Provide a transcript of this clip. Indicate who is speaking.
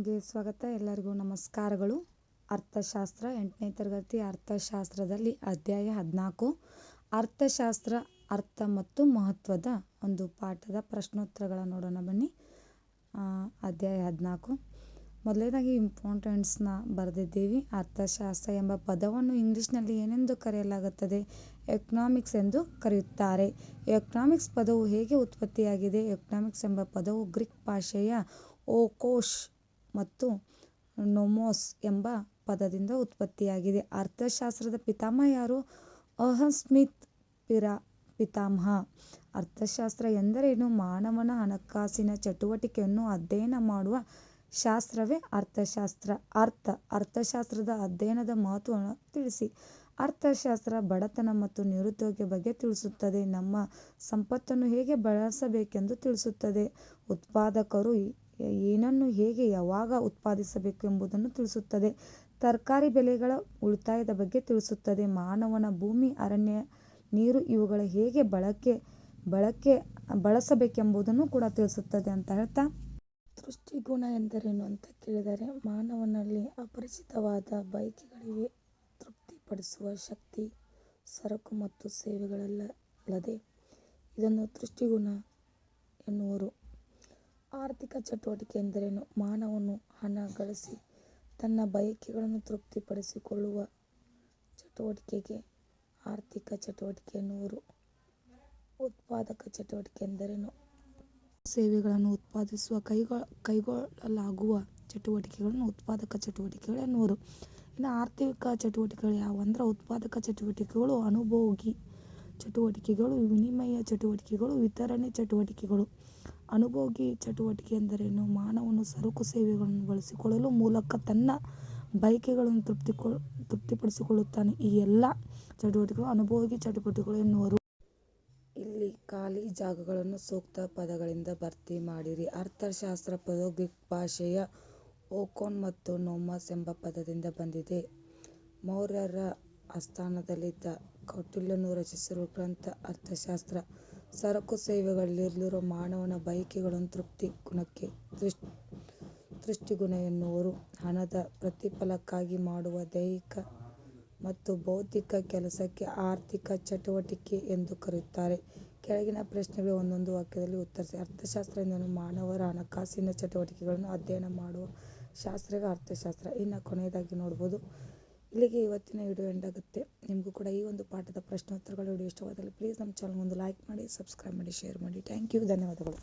Speaker 1: ಚಾನಲ್ಗೆ ಸ್ವಾಗತ. ಎಲ್ಲರಿಗೂ ನಮಸ್ಕಾರಗಳು. ಅರ್ಥಶಾಸ್ತ್ರ ಎಂಟನೇ ತರಗತಿ ಅರ್ಥಶಾಸ್ತ್ರದಲ್ಲಿ ಅಧ್ಯಾಯ ಹದಿನಾಲ್ಕು. ಅರ್ಥಶಾಸ್ತ್ರ, ಅರ್ಥ ಮತ್ತು ಮಹತ್ವದ ಒಂದು ಪಾಠದ ಪ್ರಶ್ನೋತ್ತರಗಳ ನೋಡೋಣ ಬನ್ನಿ. ಅಧ್ಯಾಯ ಹದಿನಾಲ್ಕು. ಮೊದಲನೇದಾಗಿ ಇಂಪಾರ್ಟೆಂಟ್ಸ್ನ ಬರೆದಿದ್ದೀವಿ. ಅರ್ಥಶಾಸ್ತ್ರ ಎಂಬ ಪದವನ್ನು ಇಂಗ್ಲಿಷ್ನಲ್ಲಿ ಏನೆಂದು ಕರೆಯಲಾಗುತ್ತದೆ? ಎಕನಾಮಿಕ್ಸ್ ಎಂದು ಕರೆಯುತ್ತಾರೆ. ಎಕನಾಮಿಕ್ಸ್ ಪದವು ಹೇಗೆ ಉತ್ಪತ್ತಿಯಾಗಿದೆ? ಎಕನಾಮಿಕ್ಸ್ ಎಂಬ ಪದವು ಗ್ರೀಕ್ ಭಾಷೆಯ ಓಕೋಶ್ ಮತ್ತು ನೊಮೋಸ್ ಎಂಬ ಪದದಿಂದ ಉತ್ಪತ್ತಿಯಾಗಿದೆ. ಅರ್ಥಶಾಸ್ತ್ರದ ಪಿತಾಮಹ ಯಾರು? ಅಹಂ ಸ್ಮಿತ್ ಪಿರಾ ಪಿತಾಮಹ. ಅರ್ಥಶಾಸ್ತ್ರ ಎಂದರೇನು? ಮಾನವನ ಹಣಕಾಸಿನ ಚಟುವಟಿಕೆಯನ್ನು ಅಧ್ಯಯನ ಮಾಡುವ ಶಾಸ್ತ್ರವೇ ಅರ್ಥಶಾಸ್ತ್ರ. ಅರ್ಥ, ಅರ್ಥಶಾಸ್ತ್ರದ ಅಧ್ಯಯನದ ಮಹತ್ವವನ್ನು ತಿಳಿಸಿ. ಅರ್ಥಶಾಸ್ತ್ರ ಬಡತನ ಮತ್ತು ನಿರುದ್ಯೋಗ ಬಗ್ಗೆ ತಿಳಿಸುತ್ತದೆ. ನಮ್ಮ ಸಂಪತ್ತನ್ನು ಹೇಗೆ ಬಳಸಬೇಕೆಂದು ತಿಳಿಸುತ್ತದೆ. ಉತ್ಪಾದಕರು ಏನನ್ನು ಹೇಗೆ ಯಾವಾಗ ಉತ್ಪಾದಿಸಬೇಕು ಎಂಬುದನ್ನು ತಿಳಿಸುತ್ತದೆ. ತರಕಾರಿ ಬೆಲೆಗಳ ಉಳಿತಾಯದ ಬಗ್ಗೆ ತಿಳಿಸುತ್ತದೆ. ಮಾನವನ ಭೂಮಿ, ಅರಣ್ಯ, ನೀರು ಇವುಗಳ ಹೇಗೆ ಬಳಕೆ ಬಳಕೆ, ಬಳಸಬೇಕೆಂಬುದನ್ನು ಕೂಡ ತಿಳಿಸುತ್ತದೆ ಅಂತ ಹೇಳ್ತಾ. ದೃಷ್ಟಿಗುಣ ಎಂದರೇನು ಅಂತ ಕೇಳಿದರೆ, ಮಾನವನಲ್ಲಿ ಅಪರಿಚಿತವಾದ ಬಯಕೆಗಳಿಗೆ ತೃಪ್ತಿಪಡಿಸುವ ಶಕ್ತಿ, ಸರಕು ಮತ್ತು ಸೇವೆಗಳಲ್ಲದೆ ಇದನ್ನು ದೃಷ್ಟಿಗುಣ ಎನ್ನುವರು. ಆರ್ಥಿಕ ಚಟುವಟಿಕೆ ಎಂದರೇನು? ಮಾನವನು ಹಣ ಗಳಿಸಿ ತನ್ನ ಬಯಕೆಗಳನ್ನು ತೃಪ್ತಿಪಡಿಸಿಕೊಳ್ಳುವ ಚಟುವಟಿಕೆಗೆ ಆರ್ಥಿಕ ಚಟುವಟಿಕೆ ಎನ್ನುವರು ಉತ್ಪಾದಕ ಚಟುವಟಿಕೆ ಎಂದರೇನು? ಸೇವೆಗಳನ್ನು ಉತ್ಪಾದಿಸುವ ಕೈಗೊಳ ಕೈಗೊಳ್ಳಲಾಗುವ ಚಟುವಟಿಕೆಗಳನ್ನು ಉತ್ಪಾದಕ ಚಟುವಟಿಕೆಗಳು ಎನ್ನುವರು ಇನ್ನು ಆರ್ಥಿಕ ಚಟುವಟಿಕೆಗಳು ಯಾವಂದ್ರೆ ಉತ್ಪಾದಕ ಚಟುವಟಿಕೆಗಳು, ಅನುಭೋಗಿ ಚಟುವಟಿಕೆಗಳು, ವಿನಿಮಯ ಚಟುವಟಿಕೆಗಳು, ವಿತರಣೆ ಚಟುವಟಿಕೆಗಳು. ಅನುಭೋಗಿ ಚಟುವಟಿಕೆ ಎಂದರೇನು? ಮಾನವನು ಸರಕು ಸೇವೆಗಳನ್ನು ಬಳಸಿಕೊಳ್ಳಲು ಮೂಲಕ ತನ್ನ ಬಯಕೆಗಳನ್ನು ತೃಪ್ತಿಕೊ, ತೃಪ್ತಿಪಡಿಸಿಕೊಳ್ಳುತ್ತಾನೆ. ಈ ಎಲ್ಲ ಚಟುವಟಿಕೆಗಳು ಅನುಭೋಗಿ ಚಟುವಟಿಕೆಗಳು ಎನ್ನುವರು. ಇಲ್ಲಿ ಖಾಲಿ ಜಾಗಗಳನ್ನು ಸೂಕ್ತ ಪದಗಳಿಂದ ಭರ್ತಿ ಮಾಡಿರಿ. ಅರ್ಥಶಾಸ್ತ್ರ ಪದವು ಭಾಷೆಯ ಓಕೋನ್ ಮತ್ತು ನೋಮಸ್ ಎಂಬ ಪದದಿಂದ ಬಂದಿದೆ. ಮೌರ್ಯರ ಆಸ್ಥಾನದಲ್ಲಿದ್ದ ಕೌಟಿಲ್ಯನು ರಚಿಸಿರುವ ಗ್ರಂಥ ಅರ್ಥಶಾಸ್ತ್ರ ಸರಕು ಸೇವೆಗಳಲ್ಲಿರುವ ಮಾನವನ ಬಯಕೆಗಳನ್ನು ತೃಪ್ತಿ ಗುಣಕ್ಕೆ ದೃಷ್ಟಿಗುಣ ಎನ್ನುವರು ಹಣದ ಪ್ರತಿಫಲಕ್ಕಾಗಿ ಮಾಡುವ ದೈಹಿಕ ಮತ್ತು ಬೌದ್ಧಿಕ ಕೆಲಸಕ್ಕೆ ಆರ್ಥಿಕ ಚಟುವಟಿಕೆ ಎಂದು ಕರೆಯುತ್ತಾರೆ. ಕೆಳಗಿನ ಪ್ರಶ್ನೆಗಳಿಗೆ ಒಂದೊಂದು ವಾಕ್ಯದಲ್ಲಿ ಉತ್ತರಿಸಿ. ಅರ್ಥಶಾಸ್ತ್ರ ಎಂದರೇನು ಮಾನವರ ಹಣಕಾಸಿನ ಚಟುವಟಿಕೆಗಳನ್ನು ಅಧ್ಯಯನ ಮಾಡುವ ಶಾಸ್ತ್ರವೇ ಅರ್ಥಶಾಸ್ತ್ರ. ಇನ್ನು ಕೊನೆಯದಾಗಿ ನೋಡ್ಬೋದು. ಇಲ್ಲಿಗೆ ಇವತ್ತಿನ ವಿಡಿಯೋ ಎಂಡ್ ಆಗುತ್ತೆ. ನಿಮಗೂ ಕೂಡ ಈ ಒಂದು ಪಾಠದ ಪ್ರಶ್ನೋತ್ತರಗಳು ವಿಡಿಯೋ ಇಷ್ಟವಾದಲ್ಲಿ ಪ್ಲೀಸ್ ನಮ್ಮ ಚಾನಲ್ ಒಂದು ಲೈಕ್ ಮಾಡಿ ಸಬ್ಸ್ಕ್ರೈಬ್ ಮಾಡಿ ಶೇರ್ ಮಾಡಿ. ಥ್ಯಾಂಕ್ ಯು ಧನ್ಯವಾದಗಳು.